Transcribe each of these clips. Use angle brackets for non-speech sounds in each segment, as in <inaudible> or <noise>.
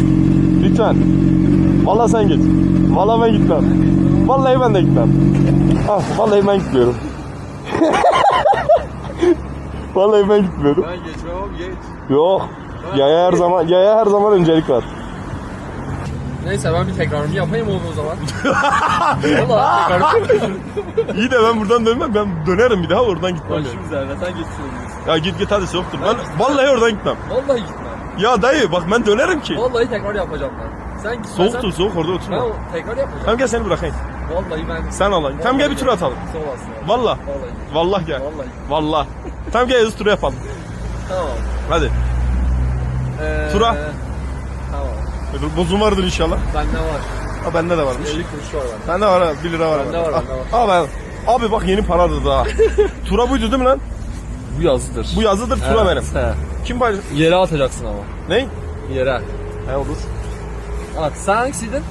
lütfen. Lütfen. Vallahi sen git. Vallahi ben gitmem. Vallahi ben de gitmem. Ah, vallahi ben gitmiyorum. <laughs> vallahi ben gitmiyorum. Ben geçmem abi geç. Yok. Yaya her zaman yaya her zaman öncelik var. Neyse ben bir tekrarımı yapayım oğlum o zaman. <laughs> Valla tekrarımı İyi de ben buradan dönmem. Ben dönerim bir daha oradan gitmem. yani. Başım üzerine sen geçsin Ya git git hadi soğuktur. Ben vallahi oradan gitmem. Vallahi gitmem. Ya dayı bak ben dönerim ki. Vallahi tekrar yapacağım ben. Sen git. Soğuktur soğuk orada Ben oturma. o- tekrar yapacağım. Tamam gel seni bırakayım. Vallahi ben. Sen alayım. Tamam gel bir tur atalım. Sağ olasın. Valla. Vallahi. Vallahi gel. Vallahi. Vallahi. Tamam gel hızlı tur yapalım. Tamam. Hadi. Ee, Tura. Tamam. Bozum vardır inşallah. Bende var. Ha bende de varmış. 50 kuruş var bende. Bende var ha 1 lira var. Bende var, bende var. Al ben. Abi bak yeni paradır daha. <laughs> Tura buydu değil mi lan? Bu yazıdır. Bu yazıdır tura benim. He. Kim paylaş? Yere atacaksın ama. Ne? Yere. He olur. At. Sen hangisiydin?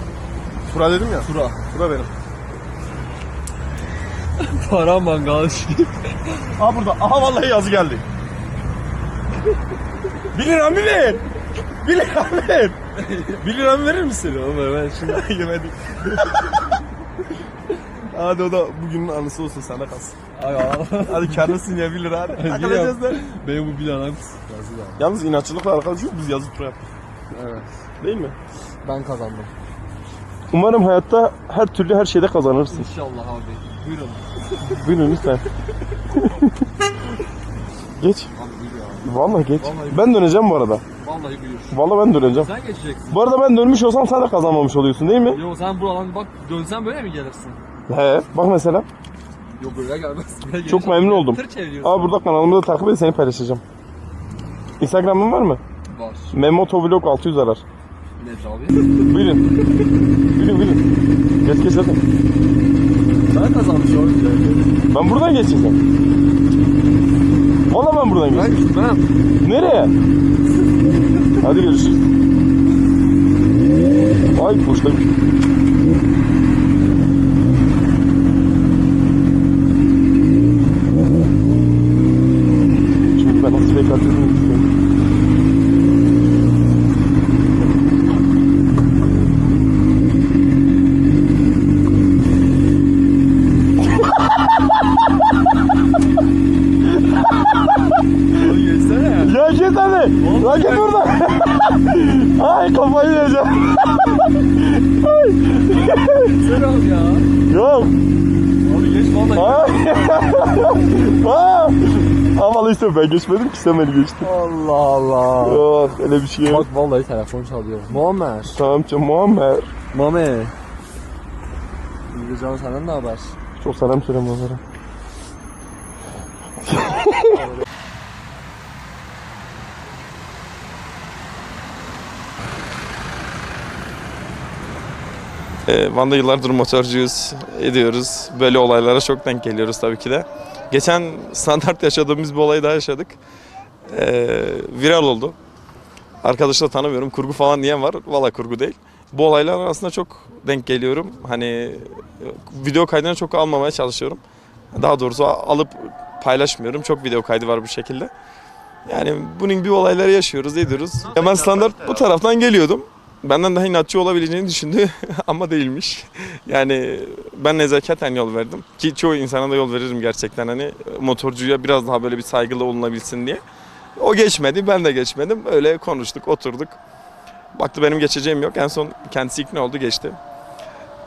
Tura dedim ya. Tura. Tura benim. Para mangal Aha burada. Aha vallahi yazı geldi. 1 lira mı ver? 1 lira mı ver? 1 lira mı verir misin? Oğlum ben şimdi. <laughs> Yemedik. Hadi o da bugünün anısı olsun sana kalsın. Ay Allah. Hadi karlısın ya 1 lira hadi. Takılacağız da. Benim bu bir anam kısıtlasın abi. Yalnız inatçılıkla arkadaş yok biz yazı tura yaptık. Evet. Değil mi? Ben kazandım. Umarım hayatta her türlü her şeyde kazanırsın. İnşallah abi. Buyurun. Buyurun lütfen. geç. Abi buyur ya. Vallahi geç. Vallahi- Ben döneceğim bu arada. Vallahi buyur. Vallahi ben döneceğim. Sen geçeceksin. Bu arada ben dönmüş olsam sen de kazanmamış oluyorsun değil mi? Yo sen buradan bak dönsen böyle mi gelirsin? He. Bak mesela. Yo böyle gelmez. Böyle Çok memnun oldum. Tır çeviriyorsun. Aa burada kanalımı da takip et seni paylaşacağım. Instagram'ın var mı? Var. Memotovlog 600 arar. Nedir abi? Buyurun. Buyurun buyurun. Geç geç hadi. Ben kazanmış oldum. Ben buradan geçeceğim. Valla ben buradan Ben geçeceğim. gitmem. Nereye? Hadi görüşürüz. Ay boşta. Şimdi Lan git buradan. <laughs> Ay kafayı yiyeceğim. Sen abi ya. Yok. Abi geç vallahi. Ha? <laughs> ha? Ama işte ben geçmedim ki sen beni geçtin. Allah Allah. Yok öyle bir şey yok. Bak vallahi telefon çalıyor. Muammer. Tamam canım Muammer. Mame. İyi senden ne haber? Çok selam söyleme onlara. Ee, Van'da yıllardır motorcuyuz, ediyoruz. Böyle olaylara çok denk geliyoruz tabii ki de. Geçen standart yaşadığımız bir olayı daha yaşadık. Ee, viral oldu. Arkadaşı da tanımıyorum. Kurgu falan diyen var. Valla kurgu değil. Bu olaylar arasında çok denk geliyorum. Hani e, video kaydını çok almamaya çalışıyorum. Daha doğrusu alıp paylaşmıyorum. Çok video kaydı var bu şekilde. Yani bunun gibi olayları yaşıyoruz, ediyoruz. Ya ben standart bu taraftan geliyordum. Benden daha inatçı olabileceğini düşündü <laughs> ama değilmiş. Yani ben nezaketen yol verdim. Ki çoğu insana da yol veririm gerçekten hani motorcuya biraz daha böyle bir saygılı olunabilsin diye. O geçmedi, ben de geçmedim. Öyle konuştuk, oturduk. Baktı benim geçeceğim yok. En son kendisi ikna oldu, geçti.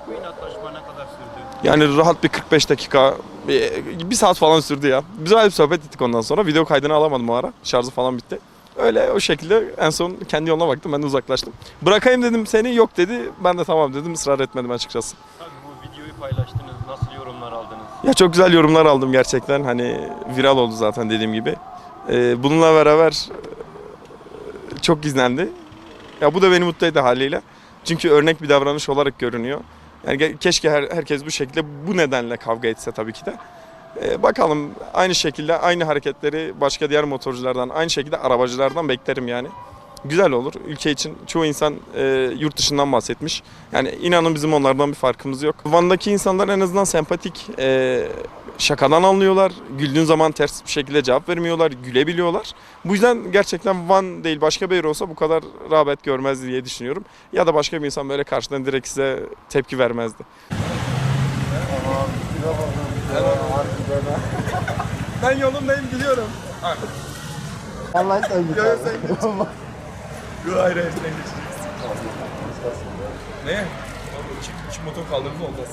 Bu inatlaşma ne kadar sürdü? Yani rahat bir 45 dakika, bir, bir saat falan sürdü ya. Öyle bir sohbet ettik ondan sonra. Video kaydını alamadım o ara. Şarjı falan bitti. Öyle o şekilde en son kendi yoluna baktım. Ben de uzaklaştım. Bırakayım dedim seni, yok dedi. Ben de tamam dedim. ısrar etmedim açıkçası. Tabii bu videoyu paylaştınız. Nasıl yorumlar aldınız? Ya çok güzel yorumlar aldım gerçekten. Hani viral oldu zaten dediğim gibi. Ee, bununla beraber e, çok gizlendi. Ya bu da beni mutlu etti haliyle. Çünkü örnek bir davranış olarak görünüyor. Yani keşke her, herkes bu şekilde bu nedenle kavga etse tabii ki de. Ee, bakalım aynı şekilde aynı hareketleri başka diğer motorculardan, aynı şekilde arabacılardan beklerim yani. Güzel olur. Ülke için çoğu insan e, yurt dışından bahsetmiş. Yani inanın bizim onlardan bir farkımız yok. Van'daki insanlar en azından sempatik. e, şakadan anlıyorlar. Güldüğün zaman ters bir şekilde cevap vermiyorlar. Gülebiliyorlar. Bu yüzden gerçekten Van değil başka bir yer olsa bu kadar rağbet görmezdi diye düşünüyorum. Ya da başka bir insan böyle karşıdan direkt size tepki vermezdi. Ben yolumdayım gidiyorum. Vallahi sen git. Yok sen geç. Yok hayır hayır sen geçeceksin. Ne? Çık, çık motor kaldırımı olmaz.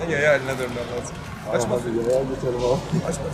Ben yaya haline dönmem lazım. Açma. Hadi yaya geçelim abi. Açma.